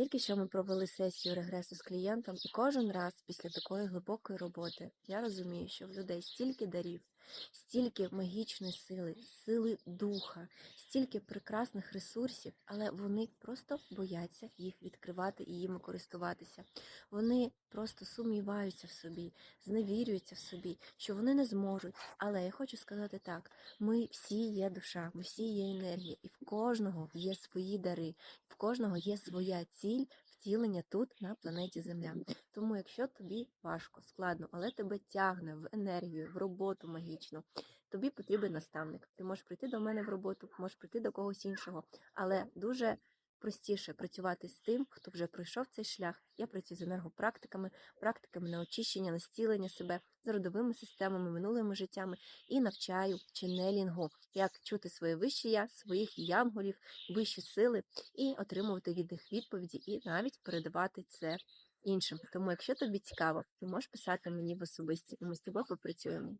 Тільки що ми провели сесію регресу з клієнтом, і кожен раз після такої глибокої роботи я розумію, що в людей стільки дарів, стільки магічної сили, сили духа, стільки прекрасних ресурсів, але вони просто бояться їх відкривати і їми користуватися. Вони просто сумніваються в собі, зневірюються в собі, що вони не зможуть. Але я хочу сказати так: ми всі є душа, ми всі є енергія, і в кожного є свої дари, в кожного є своя ціль втілення тут на планеті Земля. Тому, якщо тобі важко, складно, але тебе тягне в енергію, в роботу магічну, тобі потрібен наставник. Ти можеш прийти до мене в роботу, можеш прийти до когось іншого, але дуже простіше працювати з тим, хто вже пройшов цей шлях. Я працюю з енергопрактиками, практиками на очищення, на зцілення себе, з родовими системами, минулими життями і навчаю ченелінгу, як чути своє вище я, своїх янголів, вищі сили і отримувати від них відповіді, і навіть передавати це іншим. Тому, якщо тобі цікаво, ти можеш писати мені в особисті, і ми з тобою попрацюємо.